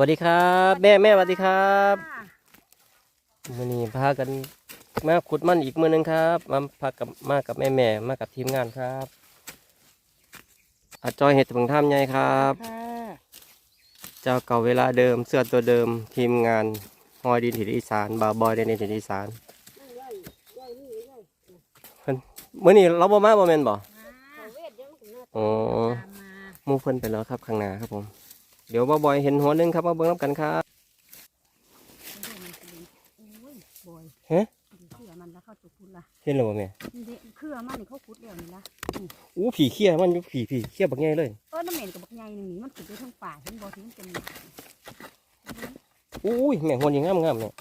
วัสดีครับ แม่แม่สวัสดีครับมื่อนี้พากันมาขุดมันอีกมือหนึงครับ มาพากับมากับแม่แม่มากับทีมงานครับอาจอยเห็ดผงท่ามใหญ่ครับค่ะเจ้าเก่าเวลาเดิมเสื้อตัวเดิมทีมงานฮอยดินถิ่นอีสานบาวบอยในถิ่นอีสานเพิ่นมื่อนี้เราบ่มาบ่แม่นบ่เขาเวทเดี๋ยวมันก็เนื้ออ๋อตามมาหมูเพิ่นไปแล้วครับข้างหน้าครับผม เดี๋ยวบาวบอยเห็นหัวนึงครับมาเบิ่งน้ำกันครับเดี๋ยวมันจะเป็นโอ้เครือมันแล้วเขาจุกคุณละเห็นแล้วบ่แม่นี่เด็เครือมันนี่เขาขุดแล้วนี่ละอู้ผีเขี้ยมันอยู่ผีผีเขี้ยบักใหญ่เลยเออน้ำเหม็นกับบักใหญ่หนึ่งนี่มันขุดด้วยทั้งป่าทั้งบ่อที่มันเป็นอุ้ยแม่หัวนี่งามงามเนี่ย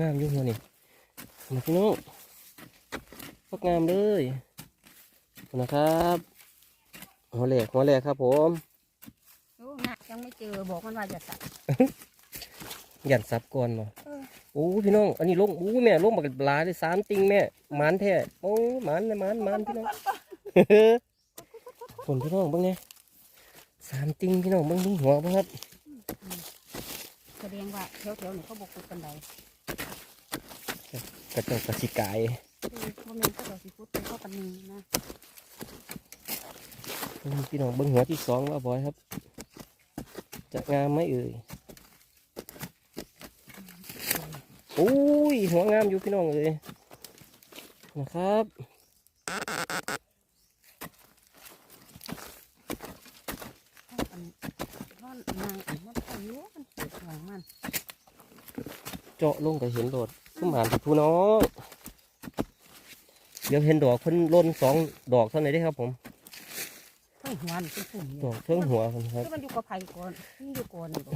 งามอยู่หัวนี่มาพี่น้องพกงามเลยนะครับหัวแหลกหัวแหลกครับผม โอ้งะยังไม่เจอบอกมันว่าจะตัดหยันซับก่อนมาเออ โอ้พี่น้อง อันนี้ลงอู้แม่ลงบักหลายเลยสามติงแม่หมันแท้โอ้หมันเลยหมันหมันพี่น้องผลพี่น้องเบ้างไงสามติงพี่น้องเบ้างดูหัวเบ้างครับแสดงว่าแถวๆนี่เขาบอกขุดกันใดกระจกกระสิกายคือว่าแม่นก็เราสิขุดเป็นเข้ากันนี่นะพี่น้องเบิ้งหัวที่สองว่าบอยครับ จะงามไหมเอ่ยโอ้ยหัวงามอยู่พี่น้องเอ่ยนะครับเข้ากันมันนางอันมันอายุมันเกิดของมันเจาะลงก็เห็นโดดขึ้นมาพี่น้องเดี๋ยวเห็นดอกคนล้นสองดอกเท่าไหร่ได้ครับผมเพิ่ง หัวนี่เป็นฝุ่นอยู่ดอกเทิงหัวครับคือมันอยู่กับไผ่ก่อนนี่อยู่ก่อนนี่บ่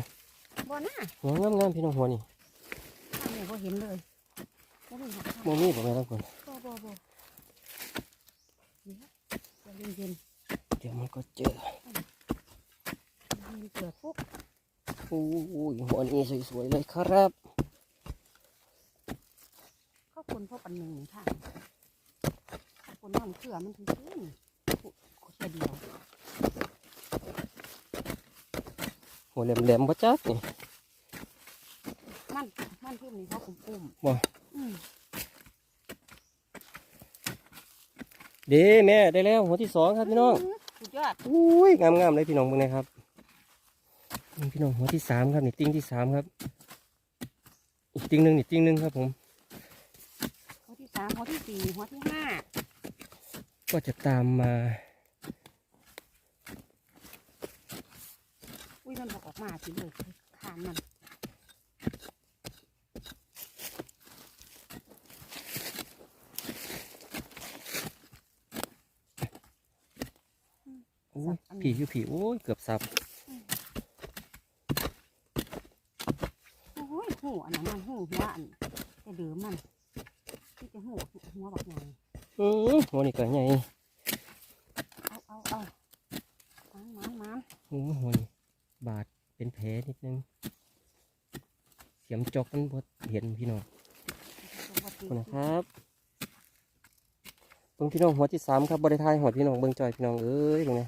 บ่น่ะหัวงามงามๆพี่น้องหัวนี่ทางนี้บ่เห็นเลยบ่มีหักโมมี่ผมไม่ต้องคนบ่บ่บ่เดี๋ยวเย็นเดี๋ยวมันก็เจอๆเย็นเกิดปุ๊บโอ้ยหัวนี้สวยๆเลยครับเข้าคนพวกปันหนึ่งทางเข้าคนนั่นเขื่อมันถึงขึ้นแต่เดียว หัวแหลมๆปะจักนี่มันมันเพิ่มนี่เขาคุมปุ่มบ่อืมเด้แม่ได้แล้วหัวที่สองครับพี่น้องสุดยอดอุ้ยงามงามๆเลยพี่น้องเบิ่งนะครับนี่พี่น้องหัวที่สามครับนี่ติ้งที่สามครับอีกติ้งหนึ่งนี่ติ้งหนึ่งครับผมหัวที่สามหัวที่สี่หัวที่ห้าก็จะตามมา อุ้ย มันบอกออกมาสิเลยขานมันอุ้ยผีอยู่ผีโอ้ยเกือบสับโอ้ยหูอันนั้นมันหูหัวอันแต่เดิมมันที่จะหูหัวแบบไงอือหัวนี่ก็ใหญ่เอาเอาเอามันมันมันโอ้ยหัวนี่บาดเป็นแผลนิดนึง เสียมจอกมันบดเห็นพี่น้องปกติขอบคุณนะครับเบิ่งพี่น้องหัวที่สามครับบริทายหัวพี่น้องเบิ่งจอยพี่น้องเอ้ยเบิ่งไง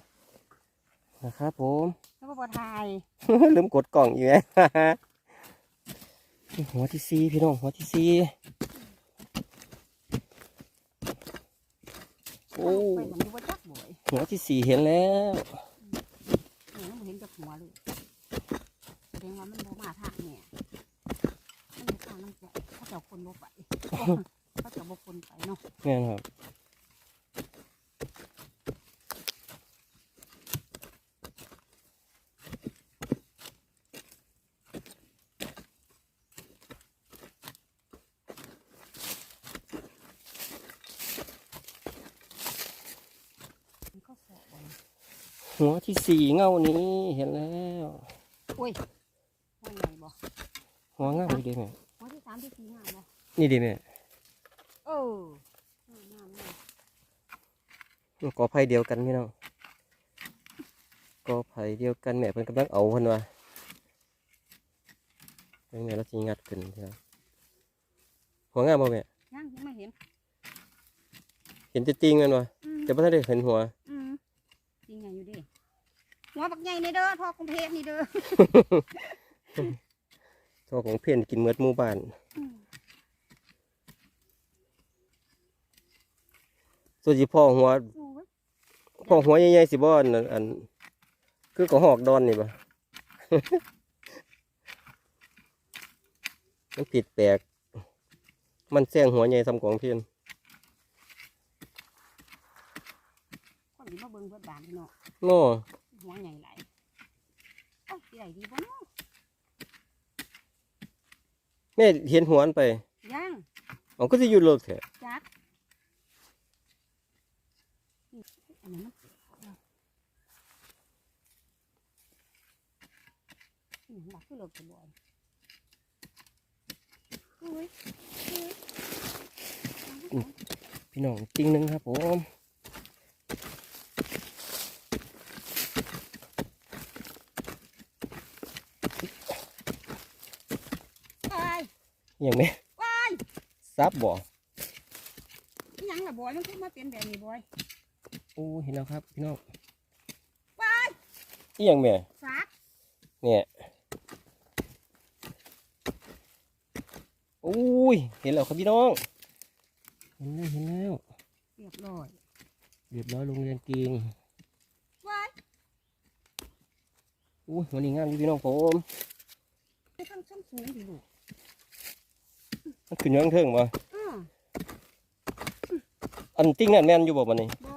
นะครับผมแล้วก็บอทายลืมกดกล่องอยู่ไงหัวที่สี่พี่น้องหัวที่สี่โอ้ไปเหมือนดูว่าจักบ่อยหัวที่สี่เห็นแล้วเนี่ยมันบ่เห็นจากหัวเลยแสดงว่ามันโบมา ทางเนี่ยมันอยู่ทางนั่นแหละเขาจะเอาคนโบไปเขาจะเอาบคนไปเนาะแม่นครับหัวที่สี่เงานี้เห็นแล้วอุ้ย หัวเงาดีเด้แม่หัวที่สามที่สี่งามบ่นี่ดีแม่เอองามงามงามกอไผ่เดียวกันพี่น้องกอไผ่เดียวกันแม่เพิ่นกำลังเอาเพิ่นว่าเพิ่นแม่เราสิงัดขึ้นพี่น้องหัวงามบ่แม่ยังยังไม่เห็น เห็นแต่ติงมันวะอืมแต่บ่ทันได้เห็นหัวอืมจริงไงอยู่ดิหัวบักใหญ่นี่เด้อทอกรุงเทพนี่เด้อ โทอของเพี้ยนกินเมือดหมู่บ้านอืมส่วนสิพ่อหัวสู้เว้ยพ่อหัวใหญ่ๆสิบ่อันอัน คือก็หอกดอนนี่บ่มันผิดแปลก มันแซงหัวใหญ่ซ้ำของเพี้ยนคนที่มาเบิ่งเบิดบานพี่น้องโน่หัวใหญ่หลายเอ้าสิได้ดีบ่เนาะ แม่เห็นหัวมันไปยังเอาก็สิอยู่เลิกแท้จักนี่อันนั้นมันนี่หลักคือเลิกจะบ่อยอุ้ยอุ้ยพี่น้องจริงหนึงครับผม วาย อย่างแม่วายซับบ่อิหยังล่ะบอยมันขึ้นมาเป็นแบบนี้บอยโอ้เห็นแล้วครับพี่น้องวายอีหยังแม่สักเนี่ยโอ้ยเห็นแล้วครับพี่น้องเห็นแล้วเห็นแล้วเรียบร้อยเรียบร้อยโรงเรียนเก่งวายอุ้ยวันนี้งามอยู่พี่น้องผมไปทางชั้นสูงดิลูกมัน ขึ้นอยังเทิงบ่อืออันติ้งนั่นแม่นอยู่บ่มันนี่บอ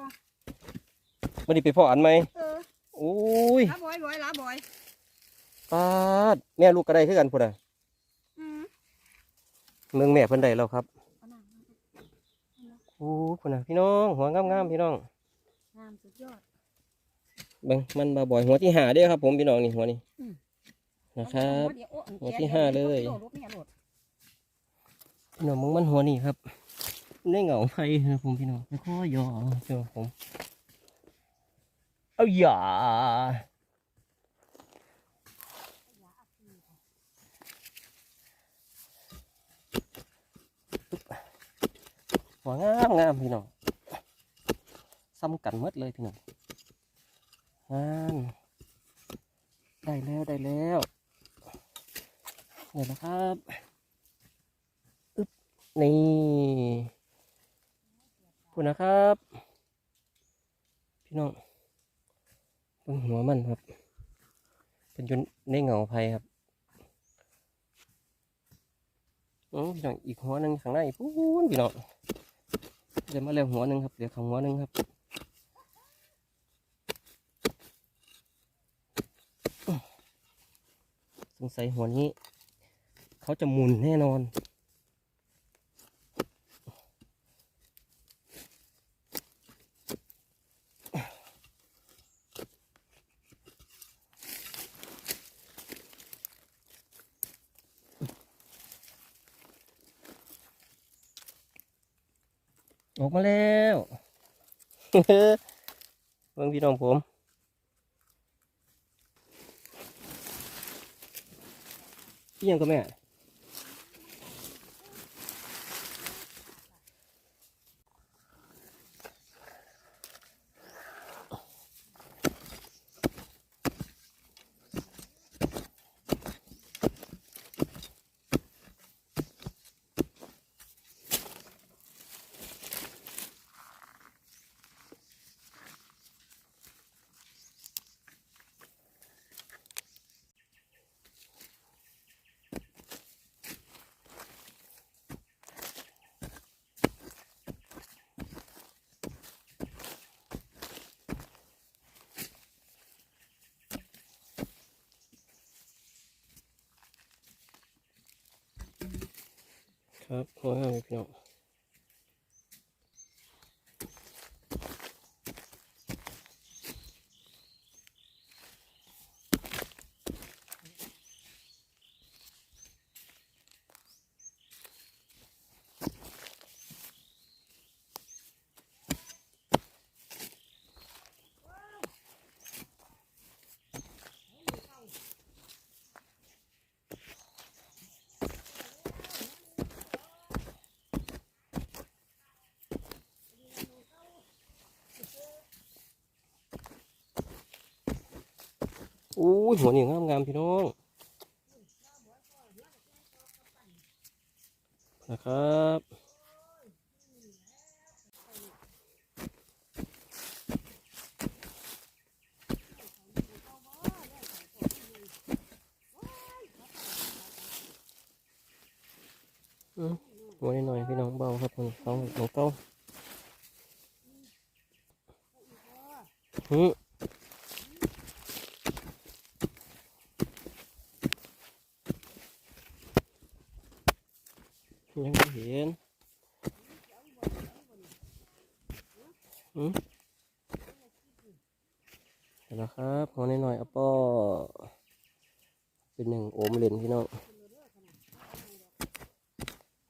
มันนี่ไปพ่ออันไหมเออโอ้ยลาบอยบอยลาบอย ปาดแม่ลูกก็ได้คือกันพุ่นน่ะอืมเมืองแม่เพิ่นได้แล้วครับเอาน้ำโอ้พุ่นน่ะพี่น้องหัวงามๆพี่น้องงามสุดยอด เบิ่งมันบาบ่อยหัวที่หาเด้อครับ ผมพี่น้องนี่หัวนี้อืม นะครับเอาเดี๋ยวโอ้หัวที่ห้าเลย โดดลูกเนี่ยโดด พี่น้องมึงมันหัวนี่ครับได้เหงาไฟนะผมพี่น้องแล้วก็ยอเจ้าผมเอาอย่าหัวงามงามพี่น้องซ้ำกันหมดเลยพี่น้องงามได้แล้วได้แล้วเนี่ยนะครับ นี่ขอบคุณนะครับ พี่น้องเบิ่งหัวมันครับ เป็นยุนในเหงาไฟครับอือพี่น้องอีกหัวหนึ่งข้างในพูนพี่น้องเดี๋ยวมาแล้วหัวหนึ่งครับเดี๋ยวข้างหัวหนึ่งครับสงสัยหัวนี้ เขาจะหมุนแน่นอน มาแล้วเบิ่งพี่น้องผมเอียงก็แม่ ครับหัวห้าพี่น้อง หัวนี่งามงามพี่น้องนะครับหัวนิดหน่อยพี่น้องเบาครับมันเขาหนูเก้าหืมยังไม่เห็นอืมเห็นแล้วครับหัวนิดหน่อยเอาป้อเป็นหนึ่งโอมเลนพี่น้อง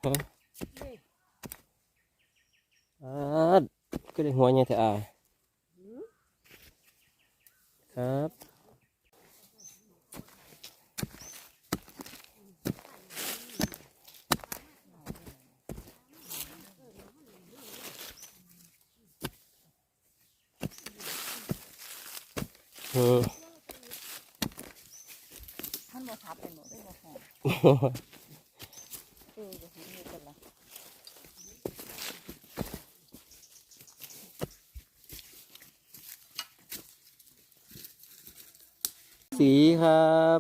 ฮะอาดก็ได้หัวใหญ่แต่อาครับ เออท่านบ่ทับเป็นหมดได้บ่หอมเออจะเห็นมีกันละสีครับ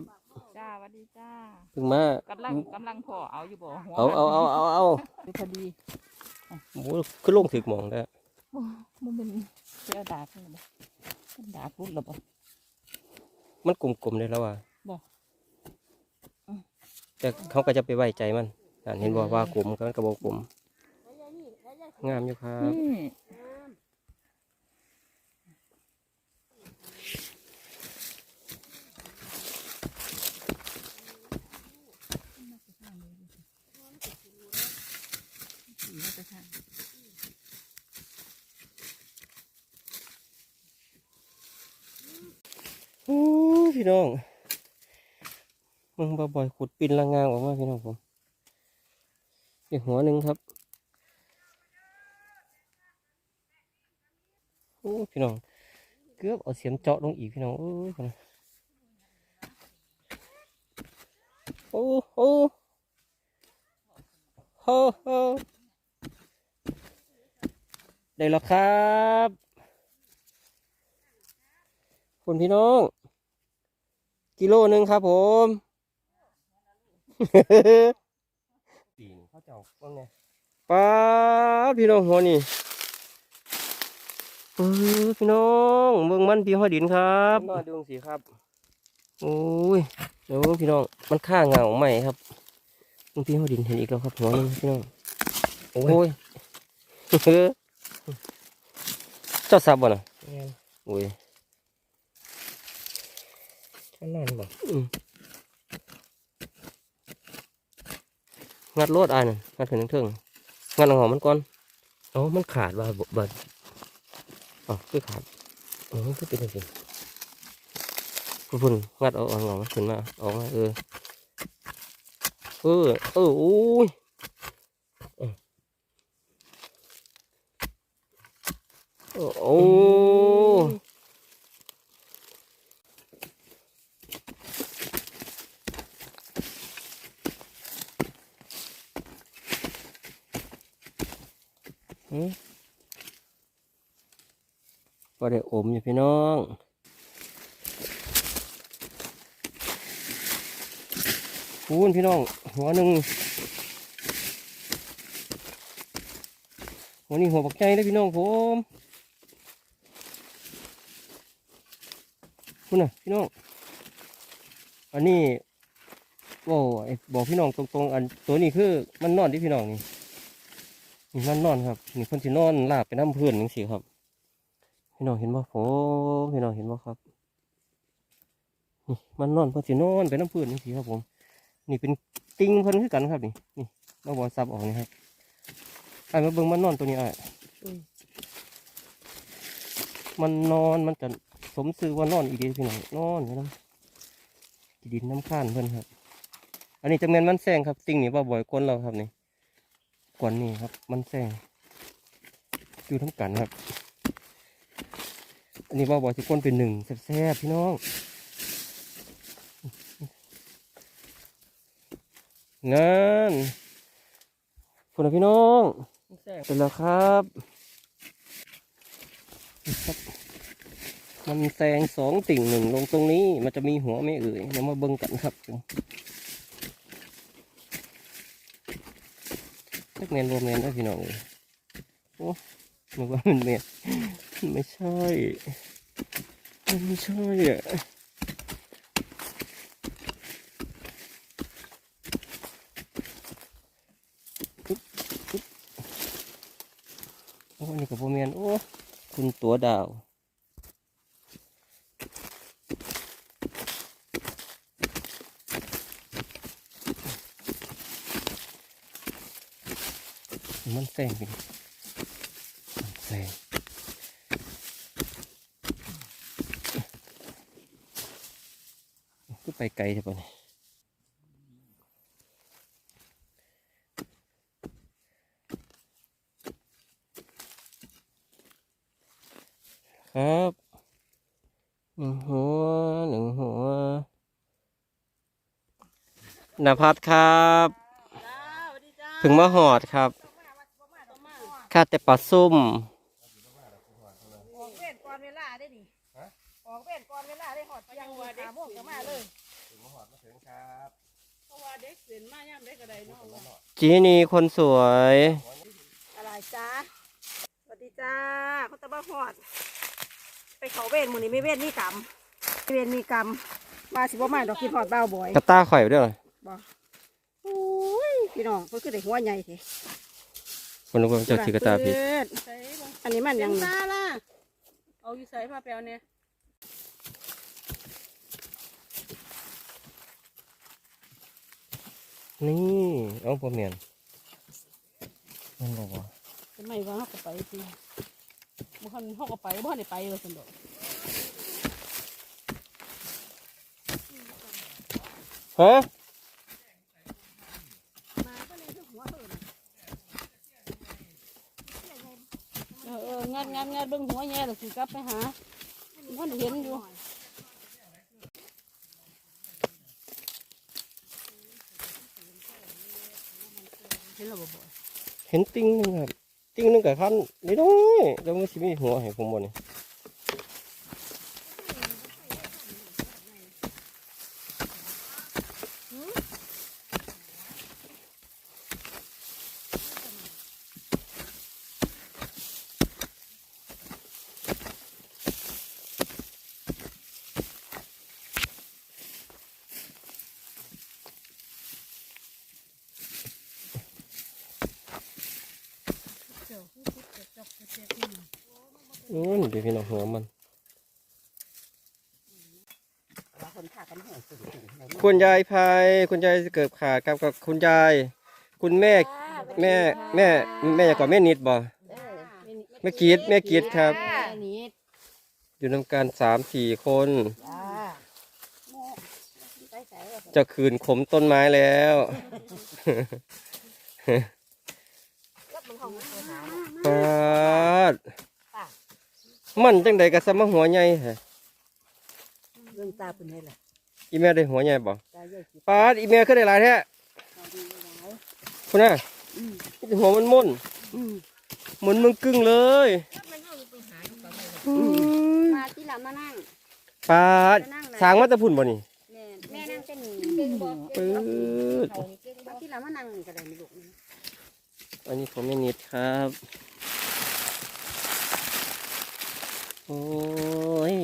จ้าสวัสดีจ้าเพิ่งมากำลังกำลังพอเอาอยู่บ่หัวเอาเอาเอาเอาเอามันพอดีโอ้โหขึ้นลงถึกหมองได้มันเป็นเสื้อดาบนี่บ่มันดาบรุดหรอบ่ มันกลมๆเลยแล้วว่ะบ่อืมแต่เขาก็จะไปไว้ใจมันนั่นเห็นบอกว่ากลมก็มันกระบอกกลมงามอยู่ครับ นี่ โอ้พี่น้องมึงบ่อยขุดปินละงางออกมาพี่น้องผมอีกหัวหนึ่งครับโอ้พี่น้องเกือบเอาเสียมเจาะลงอีกพี่น้องโอ้ยพี่น้องโอ้โอ้โอ้โอ้ได้แล้วครับ คุณพี่น้อง กิโลหนึ่งครับผมปีนเขาเจ้าว่าไงป้าดพี่น้องหัวนี่เออพี่น้องเบิ่งมันพี่ห้อยดินครับนอดวงสีครับโอ้ยเดี๋ยวพี่น้องมันค่าเงาใหม่ครับเบิ่งพี่ห้อยดินเห็นอีกแล้วครับหัวหนึงพี่น้องโอ้ยเออเจ้าสับบ่น่ะโอ้ย อันนั้นบอกอืมงัดรถอายน่ะงัดถึงถึงงัดเอาหอมมันก่อนอ๋อมันขาดว่าบบัดอ๋อคือขาดอ๋อคือเป็นจริงพุ่นพุ่นงัดเอาเอาหอมมันขึ้นมาเออกมาเออเออเออโอ้ยเออโอ้โอ้หืม ก็ได้อมอยู่พี่น้องพูนพี่น้อง หัวหนึ่งหัวนี้หัวบักใจเลยพี่น้องผมคุณน่ะพี่น้อง อันนี้โอ้ไอ้บอกพี่น้องตรงๆ อันตัวนี้คือมันนอนที่พี่น้องนี่ นี่มันนอนครับนี่คนที่นอนลาบไปน้ำเพื่อนจังสิครับ พี่น้องเห็นบ่ผมพี่น้องเห็นบ่ครับนี่มันนอนเพิ่นสินอนไปน้ำเพื่อนจังสิครับผม นี่เป็นติงเพิ่นคือกันครับนี่นี่เราบอซับออกนี่ครับไอ้มาเบิ่งมันนอนตัวนี้ไอ้มันนอนมันจะสมซื่อว่านอนอีดีพี่น้องนอนอยู่น้ำกีดินน้ำข้านเพิ่นครับ อันนี้จะเป็นมันแซงครับติงนี่ว่าบ่อยก้นเราครับนี่ กวนนี่ครับ มันแซงอยู่ทั้งกันครับ อันนี้ว่าบอยสิก้นเป็นหนึ่งแซ่บๆพี่น้องนั่นฝนพี่น้องเสร็จแล้วครับมันแซงสองติ่งหนึ่งลงตรงนี้ มันจะมีหัวไม่เอ่ยเดี๋วมาเบิ่งกันครับ ผมเล็กแมนโรแมนได้พี่น้องเลยโอ้นึกว่ามันแมนไม่ใช่มันไม่ใช่อะโอ้นี่กับโรแมนโอ้ คุณตัวดาว มันแซงไปดิมันแซงก็ไปไกลใช่ปะเนี่ยครับหนึ่งหัวหนึ่งหัวนภัสครับจ้าสวัสดีจ้าถึงมาหอดครับ ข้าแต่ปลาซุ่มออกเวรก่อนเวลาได้ดิออกเวรก่อนเวลาได้หอดยังว่าเด็กโมงก็มาเลยเพราะว่าเด็กเสียนมาย่ำได้ก็ได้เนาะว่าจีนีคนสวย อะไรจ้าสวัสดีจ้าเขาตะบ้าหอด ไปเขาเวรหมูนี่ไม่เวรมีกรรมไม่เวรมีกรรมมาสิบ่มาดอกกินหอดเบ้าบ่อยกระต้าข่อยไปด้วยเหรอโอ้ยพี่น้องเพิ่นคือได้หัวใหญ่เถคน รู้ว่าเจ้าชีกระตาผิดอันนี้มันยังตาล่ะเอาอยู่ใส่ผ้าแปลวเนี่ยนี่เอาปลาเมียนมันบอกว่าทำไมว่าเขาก็ไปสิบ่คันเขาก็ไปบ่คันได้ไปว่าซั่นดอกฮะ เออเอองัดงัดงัดเบิ้งหัวแย่เลยสิกลับไปหาบ่ได้เห็นอยู่เห็นแล้วบ่เห็นติ้งนึงครับติ้งนึงกับขั้นนิดน้อยแล้วมันสิมีหัวให้ผมบ่เนี่ย นู้นเดี๋ยวพี่น้องหัวมันคนขากันแห้งสุดคุณยายพายคุณยายเกิดขาดครับกับคุณยาย คุณแม่แม่แม่แม่อยากกว่าแม่นิดบ่แม่กีดแม่กีดครับแม่นี่อยู่นำกันสามสี่คนจ้าไปใส่ว่าจะคืนขมต้นไม้แล้วก็มันของมันหาปาด มันจังใดก็สมหัวใหญ่แฮะเรื่องตาเป็นไงล่ะอีแม่ได้หัวใหญ่บ่ตาใหญ่สิปาดอีแม่ขึ้นได้หลายแท้คุณน่ะนี่หัวมันม่นอืมเหมือนมึงกึ่งเลยอุ้ยมาที่หลังมานั่งปาดสร้างมาแตะพุ่นบ่นี่แม่แม่นั่งเต้นเก่งบ่ปื๊ดมาที่หลังมานั่งก็ได้มีลูกนี่อันนี้ผมไม่นิดครับ โอ้ย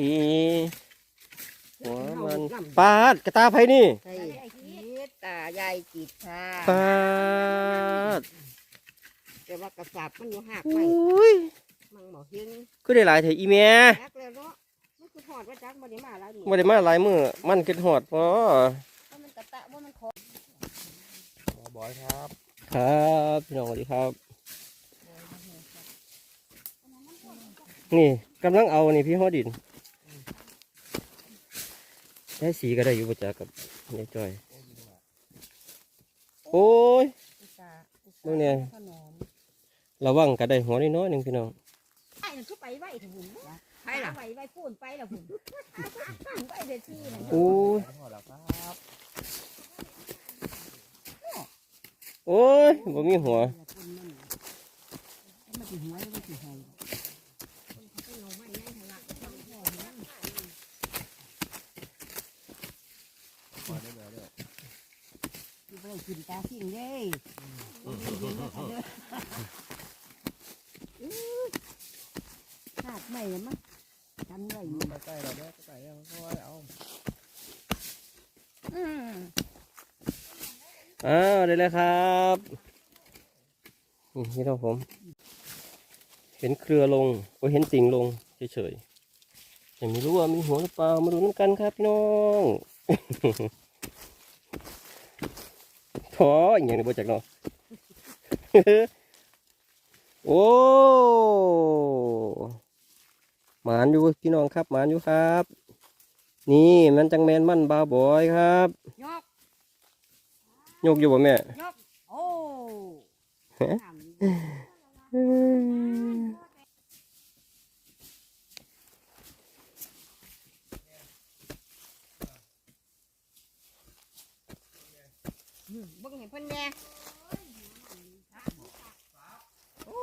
หัวมันปาดกระตาไผนี่ใช่คิดตาใหญ่จิตค่ะปาดแต่ว่ากระสับมันอยู่หักโอไว้้ยมังบ่เห็นก็ได้หลายเถอะอีแม่จักแล้วเนาะมันคือหอดว่าจักบ่ได้มาหลายมื้อไม่ได้มาหลายมือมันคิดหอดพอว่ามันกระตะว่ามันขอบอยครับ ครับพี่น้องสวัสดีครับ นี่ กำลังเอานี่พี่ฮอดินได้สีก็ได้อยู่ประจักกับยายจ้อย โอ้ยอุตส่าห์อุตเบิ่ส่างห์เนี่ยขนมระวังก็ได้หัวน้อยๆหนึ่งพี่น้องไอ้นั่นคือไปไหวถึงหุ่นไปล่ะไหวไหวพูนไปล่ะหุ่นไหวเด็ดที่น่ะโอ้ยพอแล้วครับโอ้ยบ่มีหัว มันสิหัวแล้วมันสิหอยอยู่ ไปกินตาสิ่งเด้ขาดไม่มั้งกันไว้อยู่ใกล้เราเนี่ใกล้แล้วเพราว่าเอาอ้าวได้แล้วครับนี่พี่น้องผม เห็นเครือลงโอ้เห็นติ่งลงเฉยๆยังไม่รู้ว่ามีหัวหรือเปล่ามาดูน้ำกันครับพี่น้อง พออย่างนี้บ่จากเนาะ โอ้หมานอยู่พี่น้องครับหมานอยู่ครับ นี่มันจังแมนมันบาวบอยครับยกยกอยู่บ่แม่โอ้ ฮะ เบิ่งให้เพิ่นแหน่โอ้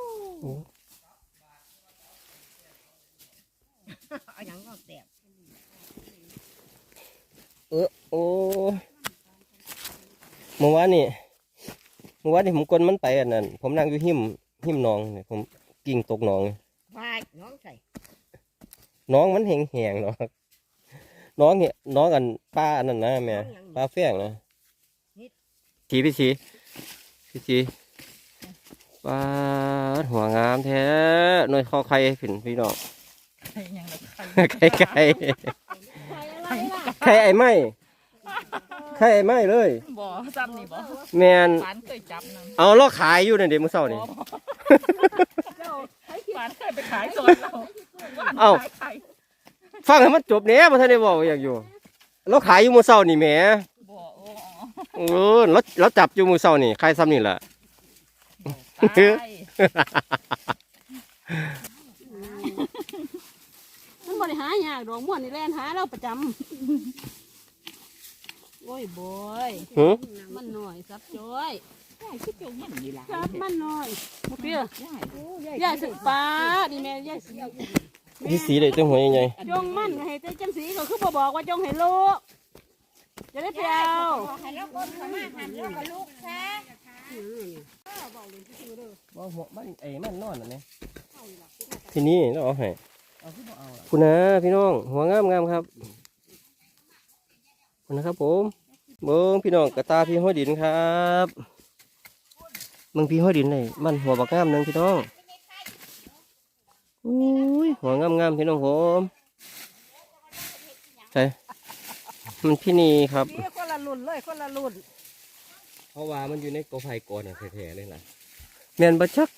เอาหยังก็แตกเออโอ้เมื่อวานนี่เมื่อวานนี่ผมกลนมันไปอันนั้นผมนั่งอยู่หิมหิมหนองนี่ผมกิ่งตกหนองบายน้องใส่หน้องมันแห้งแหงๆเนาะน้องเนี่ยน้องอันป้าอันนั้นนะแม่ป้าแฝงนะ ชีพี่ชีพี่ชีป้าดหัวงามแท้หน่วยคอไข่ขึ้นพี่น้องยังแบบไข่ไข่ไข่ไอ้ไม้ไข่ไอ้ไม้เลยบ่จำนี่บ่แมนหวานเคยจับนั่นเอาลอกขายอยู่ในเดี๋ยวมื้อเช้านี่หวานเคยไปขายสดเราเอ้าขายไข่ฟังให้มันจบแหน่บ่ทันได้เว้าอยากอยู่เราขายอยู่มื้อเช้านี่แหมบ่โอ้ เออเราเราจับอยู่มื้อเช้านี่ขายซ้ำนี่ล่ะตายมันบ่ได้หายากดอกม่วนนี่แล่นหาเราประจำโอ้ยบอยหึมันหน่อยซับจ้อยยายคิดเจ้ามันดีหลายซับมันหน่อยบ่เปียยายยายสึกปลานี่แม่ยายสิที่สีได้จังหัวใหญ่จงมันให้แต่จังสีก็คือบ่บอกว่าจงให้ลูก จะได้เปล่าให้ลูกคนเขามาหันลูกกับลูกซะๆบ่หัวมันไอ้มันนอนน่ะแม่ทีนี้เราเอาให้เอาขึ้นมาเอาล่ะคุณนะพี่น้อง หัวงามงามครับคุณนะครับผมเบิ้งพี่น้องกระตาพี่ห้อยดินครับมึงพี่ห้อยดินเลยมันหัวบักงามหนึงพี่น้องอุ้ยหัวงามงามๆพี่น้องผมใช่ มันพี่นีครับพี่คนละรุ่นเลยคนละรุ่นเพราะว่ามันอยู่ในกอไผ่ก่อนแท้ๆเลยล่ะแมนบัชัก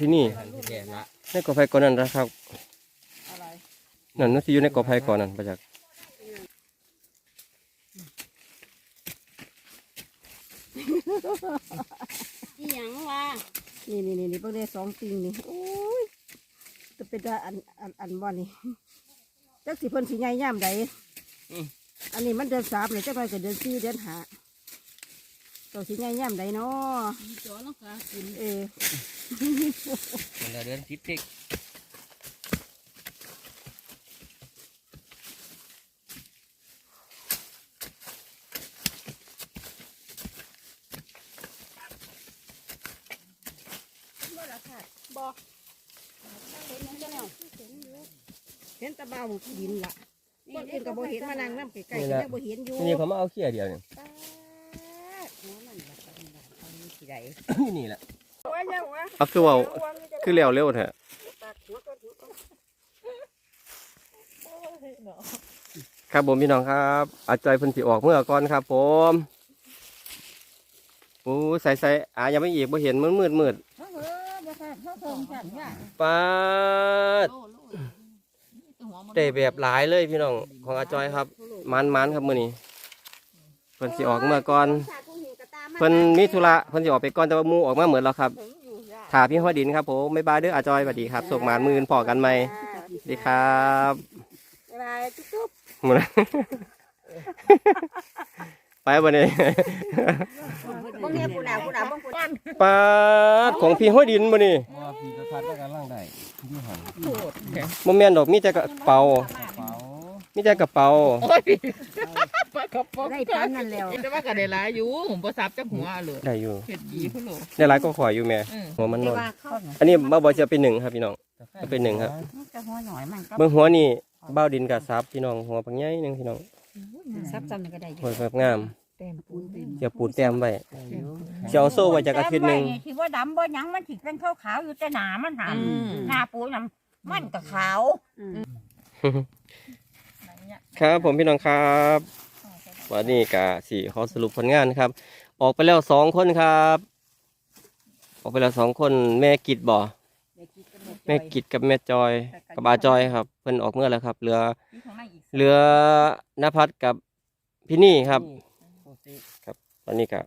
ที่นี่แก่ละในกอไผ่ก่อนนั่นนะครับอะไรนั่นนั่นสิอยู่ในกอไผ่ก่อนนั่นบัชักอีหยังวะนี่นี่นี่นี่เพิ่งได้สองปิงนี่โอ้ยจะเป็นอันอันอันบ่นี่จักสิเพิ่นสิใหญ่ย่ามใด อันนี้มันเดือนสามเลยจักหน่อยก็เดือนสี่เดือนห้าตัวสิใหญ่ย่ามใดเนาะจอน้องกากินเออมันเดือนทิพย์บ่เห็นแตะเบาดินล่ะคนอื่นก็ บ่เห็นมานั่งน้ำไก่ๆก็ยังบ่เห็นอยู่นี่เขามาเอาเขี้ยเดียวนี่หัวมันแบบเป็นแบบเขามีสิใดนี่แหละหัวยังหัวเอาคือเว่าคือเร็วเร็วแท้ตัดหัวก็หัวก็ครับผมพี่น้องครับอาจอยเพิ่นสิออกเมื่อก่อนครับ ผมโอ้ใส่ใส่อายังไม่อีกบ่เห็นมันมืดมืดเออบ่ค่ะเขาส่งฉันว่าปาดโลโลหัวมัน ได้แบบหลายเลยพี่น้องของอาจอยครับมันมันครับมื้อนี้เพิ่นสิออกเมื่อก่อนเพิ่นมีธุระเพิ่นสิออกไปก่อนแต่ว่าหมู่ออกมาเหมือนแล้วครับถ่าพี่หัวดินครับผมบ๊ายบายเด้ออาจอยสวัสดีครับส่งหมานมือนพอกันไหมสวัสดีครับบ๊ายบายจุ๊บหมดแล้วไปบ่เนี่ยบ่เงี้ยกูน่ะกูน่ะบ่กูน่ะปลาของพี่ห้อยดินบ่นี่ว่าผีกระพัดแล้วกันล่างได้ ที่หันบ่แม่นดอกมีแต่กระเป๋ากระเป๋า มีแต่กระเป๋า โอ้ยปลากระป๋องได้ปันนั่นแล้วแต่ว่าก็ได้หลายอยู่ผมบ่ซับจักหัวเลยได้อยู่ เฮ็ดดีพุ่นโลได้หลายก็ขอยอยู่แม่อืมหัวมันนแต่อนว่าเขาอันนี้บ่บ่จะเป็นหนึ่งครับพี่น้อง ก็เป็นหนึ่งครับจะหัวหน่อยมันก็เบิ่งหัวนี่เบ้าดินกับซับพี่น้องหัวปักใหญ่หนึงพี่น้องซับซ้ำนี่ก็ได้อยู่หัวแบบงาม เต็มปูนเต็มเดี๋ยวปูนแต้มไว้สิเอาโซ่ไว้จักอาทิตย์หนึงแต่ว่านี่ที่ว่าดำบ่หยังมันสิเป็นขาวๆอยู่แต่หนามันหาหน้าปูนน่ะมันก็ขาวครับผมพี่น้องครับวันนี้กะสี่ขอสรุปผลงานครับ ออกไปแล้วสองคนครับ ออกไปแล้วสองคนแม่กิดบ่แม่กิดกับแม่จอยกับอาจอยครับ เพิ่นออกเมื่อแล้วครับเหลือเหลือ นภัสกับพี่นี่ครับครับต อนนี้ก็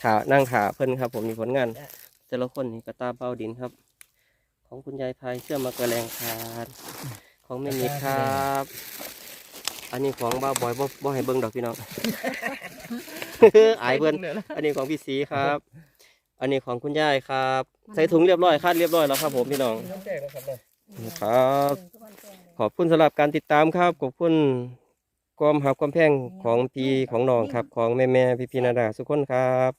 ถ่านั่งถ่าเพิ่นครับผมมีผลงานแต่ละคนนี่ก็ตาเป้าดินครับ ของคุณยายพายเชื่อมมากระแรงคานของแม่นิดครับ อันนี้ของบ้าบอยบ่บ่ให้เบิ่งดอกพี่น้องอายเบิ่นอันนี้ของพี่สีครับ อันนี้ของคุณยายครับ ใส่ถุงเรียบร้อยคาดเรียบร้อยแล้วครับ ผมพี่น้องนี่ครับ ขอบคุณสำหรับการติดตามครับขอบคุณ ความหักความแพงของพี่ของน้องครับ ของแม่แม่พี่พี่ๆนาดาทุกคนครับ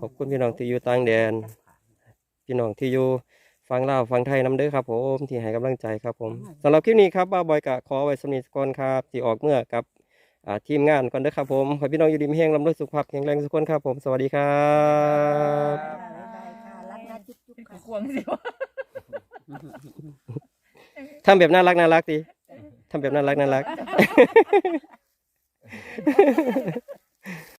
ขอบคุณพี่น้องที่อยู่ต่างแดน พี่น้องที่อยู่ฟังลาวฟังไทยน้ำเด้อครับผมที่ให้กำลังใจครับผมสำหรับคลิปนี้ครับบ้าบอยกะขอไว้สำนิทก่อนครับที่ออกเมื่อกับอ่าทีมงานก่อนเด้อครับผมขอให้พี่น้องอยู่ดีมีแห้งลำด้วยสุขภาพแข็งแรงทุกคนครับผมสวัสดีครับรักนะจุ๊บๆค่ะควงสิวะทำแบบน่ารักน่ารักดิ ทำแบบน่ารักน่ารัก